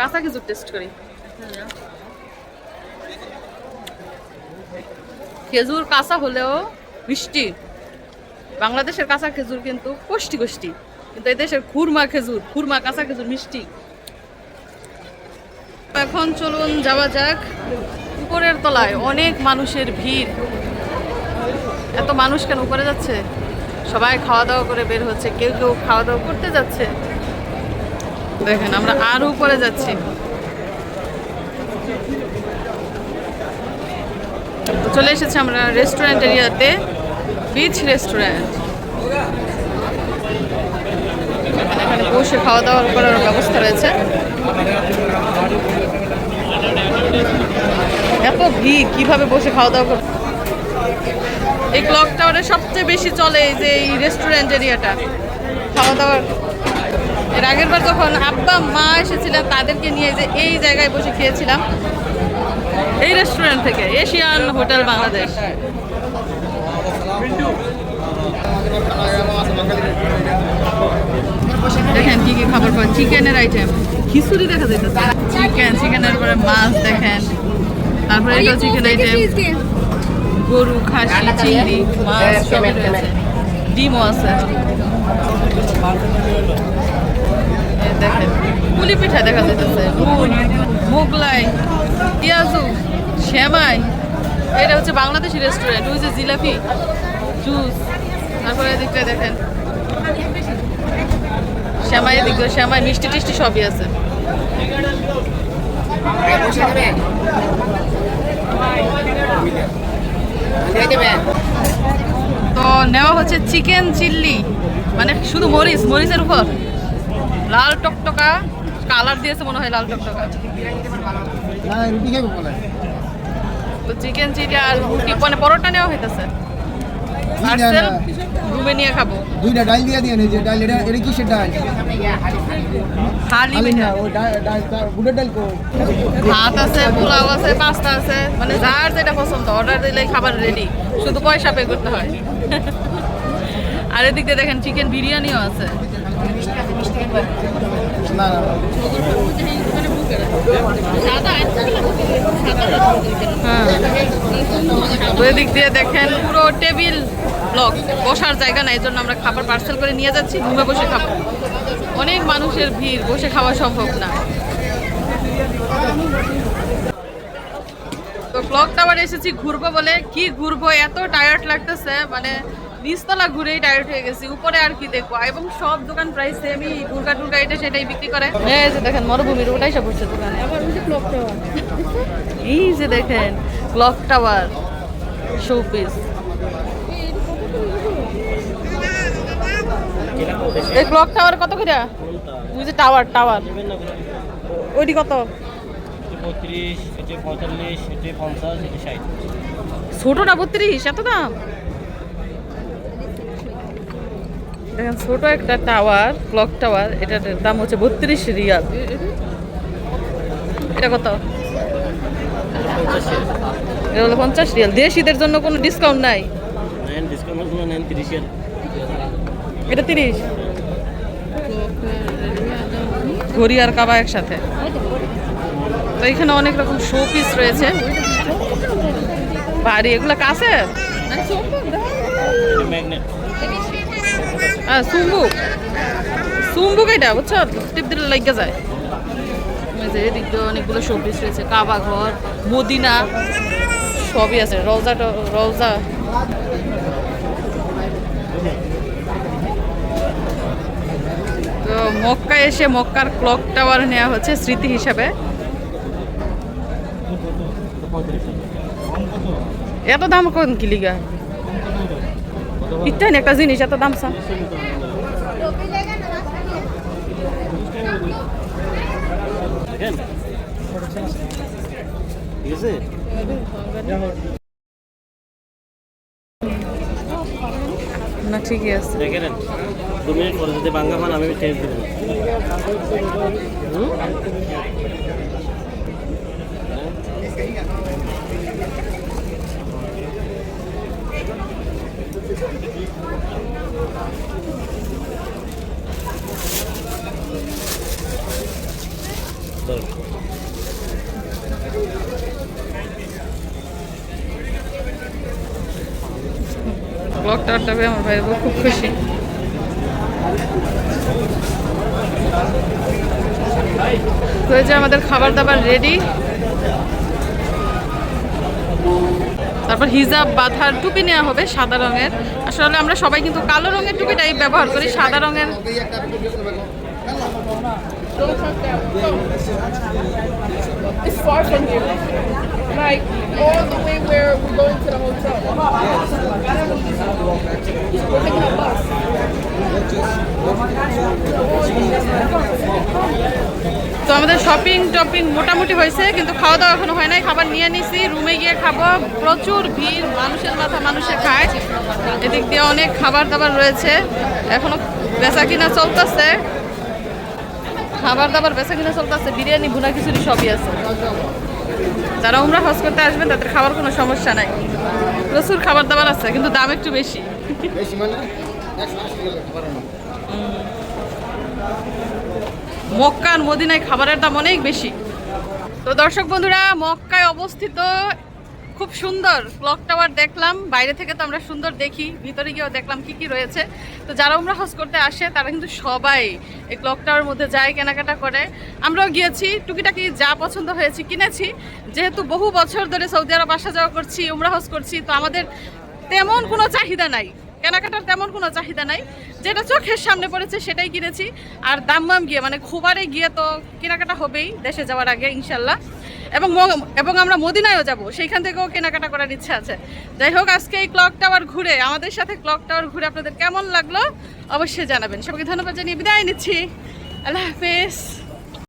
কাঁচা খেজুর টেস্ট করি। খেজুর কাঁচা হলেও মিষ্টি। বাংলাদেশের কাঁচা খেজুর কিন্তু কষ্টি কষ্টি কিন্তু এই দেশের খুরমা খেজুর, খুরমা কাঁচা খেজুর মিষ্টি। এখন চলুন যাওয়া যাক। উপরের তলায় অনেক মানুষের ভিড়। এত মানুষ কেন উপরে যাচ্ছে? সবাই খাওয়া দাওয়া করে বের হচ্ছে, কেউ কেউ খাওয়া দাওয়া করতে যাচ্ছে। দেখেন, আমরা আরও উপরে যাচ্ছি। চলে এসেছি আমরা রেস্টুরেন্ট এরিয়াতে বিচ রেস্টুরেন্ট এখানে বসে খাওয়া দাওয়া করার ব্যবস্থা রয়েছে। এত ভিড়, কীভাবে বসে খাওয়া দাওয়া করতে এই ক্লক টাওয়ারে সবচেয়ে বেশি চলে যে এই রেস্টুরেন্ট এরিয়াটা খাওয়া দাওয়ার এর আগের বার যখন আব্বা মা এসেছিলেন তাদেরকে নিয়ে যে এই জায়গায় বসে খেয়েছিলাম এই রেস্টুরেন্ট থেকে এশিয়ান হোটেল বাংলাদেশ দেখেন কি কি খাবার পাওয়া চিকেনের আইটেম খিচুড়ি দেখা যাইতেছে চিকেন চিকেনের পরে মাছ দেখেন তারপরে এটা চিকেন আইটেম গরু খাসি চিংড়ি মাছ সবই রয়েছে ডিমও আছে দেখেন, পুলি পিঠা দেখা যাইতেছে। রুল মোগলাই, পেঁয়াজু শ্যামাই এটা হচ্ছে বাংলাদেশি রেস্টুরেন্ট ওই যে জিলাপি, জুস। তারপরে এদিকটা দেখেন শ্যামাই এদিক শ্যামাই মিষ্টি টিষ্টি সবই আছে। তো নেওয়া হচ্ছে চিকেন চিল্লি মানে শুধু মরিচ, মরিচের উপর। লাল টকটকা কালার দিয়েছে মনে হয় লাল টকটকা। তো চিকেন চিলি আর রুটি মানে পরোটা নেওয়া হইতেছে। পার্সেল রুমে নিয়ে খাব। দুইটা ডাল দিয়ে দিয়ে যে ডাল এটা এটা কিসের ডাল? খালি খালি না পিঠা ডাল ডাল ডাল কো ভাত আছে পোলাও আছে পাস্তা আছে মানে যার যেটা পছন্দ অর্ডার দিলে খাবার রেডি শুধু পয়সা পে করতে হয়। আর এদিক দেখেন চিকেন বিরিয়ানিও আছে। না দিয়ে দেখেন পুরো টেবিল ব্লক, বসার জায়গা নাই জন্য আমরা খাবার পার্সেল করে নিয়ে যাচ্ছি, রুমে বসে খাব। অনেক মানুষের ভিড়, বসে খাওয়া সম্ভব না। তো ক্লক টাওয়ার এসেছি ঘুরবো বলে। কি ঘুরবো? এত টায়ার্ড লাগতেছে মানে নিচতলা ঘুরেই টায়ার্ড হয়ে গেছি উপরে আর কি দেখব? এবং সব দোকান প্রায় সেমই দুর্গা টুর্গা এটা সেটাই বিক্রি করে। এই যে দেখেন মরুভূমির ওটাই সব পড়ছে দোকানে। এই যে দেখেন ক্লক টাওয়ার শোপিস এই ক্লক টাওয়ার কত করে? ওই যে টাওয়ার টাওয়ার ওইটি কত? পঁয়ত্রিশ এটি পঁয়তাল্লিশ এটি পঞ্চাশ এটি ষাট। ছোটটা বত্রিশ? এত দাম? দেখেন ছোট একটা টাওয়ার ক্লক টাওয়ার এটার দাম হচ্ছে বত্রিশ রিয়াল। এটা কত? এটা হলো পঞ্চাশ রিয়াল। দেশিদের জন্য কোনো ডিসকাউন্ট নাই? এটা তিরিশ? ঘড়ি আর কাবা একসাথে। তো এখানে অনেক রকম শো পিস রয়েছে। বাড়ি এগুলো কাছে ম্যাগনেট হ্যাঁ সুম্বুক সুম্বুক এটা বুঝছ? টিপ দিলে লাগিয়ে যায়। এদিক দিয়ে অনেকগুলো শো পিস রয়েছে, কাবা ঘর, মদিনা, সবই আছে। রওজা রওজা। তো মক্কা এসে মক্কার ক্লক টাওয়ার নেওয়া হচ্ছে স্মৃতি হিসাবে। এত দাম কোন কি ইত্যাদি একটা জিনিস এত দাম ঠিক আছে না ঠিকই আছে। দেখে নেন দু মিনিট পরে যদি বাঙ্গা পান আমি টেস্ট দেবেন ব্লগ টাওয়ারটা পেয়ে আমার ভাই খুব খুশি। তো আমাদের খাবার দাবার রেডি তারপর হিজাব, বাঁধার টুপি নেওয়া হবে সাদা রঙের। আসলে আমরা সবাই কিন্তু কালো রঙের টুপিটাই ব্যবহার করি, সাদা রঙের। It's far from here. Like, all the way where we're going to the hotel. We're taking a bus. তো আমাদের শপিং টপিং মোটামুটি হয়েছে, কিন্তু খাওয়া দাওয়া এখনও হয় নাই খাবার নিয়ে নিছি রুমে গিয়ে খাব প্রচুর ভিড়, মানুষের মাথা মানুষে খায় এদিক দিয়ে অনেক খাবার দাবার রয়েছে এখনও বেচা কিনা চলতেছে খাবার দাবার বেচা কিনা চলতেছে বিরিয়ানি ভুনা খিচুড়ি সবই আছে। যারা উমরা হজ করতে আসবেন তাদের খাবার কোনো সমস্যা নাই। প্রচুর খাবার দাবার আছে কিন্তু দাম একটু বেশি। মানে মক্কা আর মদিনায় খাবারের দাম অনেক বেশি। তো দর্শক বন্ধুরা মক্কায় অবস্থিত খুব সুন্দর ক্লক টাওয়ার দেখলাম। বাইরে থেকে তো আমরা সুন্দর দেখি, ভিতরে গিয়েও দেখলাম কি কি রয়েছে। তো যারা আমরা হজ করতে আসে, তারা কিন্তু সবাই এই ক্লক টাওয়ার মধ্যে যায়, কেনাকাটা করে। আমরাও গিয়েছি, টুকিটাকি যা পছন্দ হয়েছে কিনেছি। যেহেতু বহু বছর ধরে সৌদি আরব আসা যাওয়া করছি, উমরা হজ করছি, তো আমাদের তেমন কোনো চাহিদা নাই। কেনাকাটার তেমন কোনো চাহিদা নাই। যেটা চোখের সামনে পড়েছে, সেটাই কিনেছি। আর দাম্মাম গিয়ে মানে খুবারে গিয়ে তো কেনাকাটা হবেই দেশে যাওয়ার আগে, ইনশাল্লাহ। এবং এবং আমরা মদিনায়ও যাব, সেইখান থেকেও কেনাকাটা করার ইচ্ছা আছে। যাই হোক, আজকে এই ক্লক টাওয়ার ঘুরে, আমাদের সাথে ক্লক টাওয়ার ঘুরে আপনাদের কেমন লাগল অবশ্যই জানাবেন। সবাইকে ধন্যবাদ জানিয়ে বিদায় নিচ্ছি। আল্লাহ হাফেজ।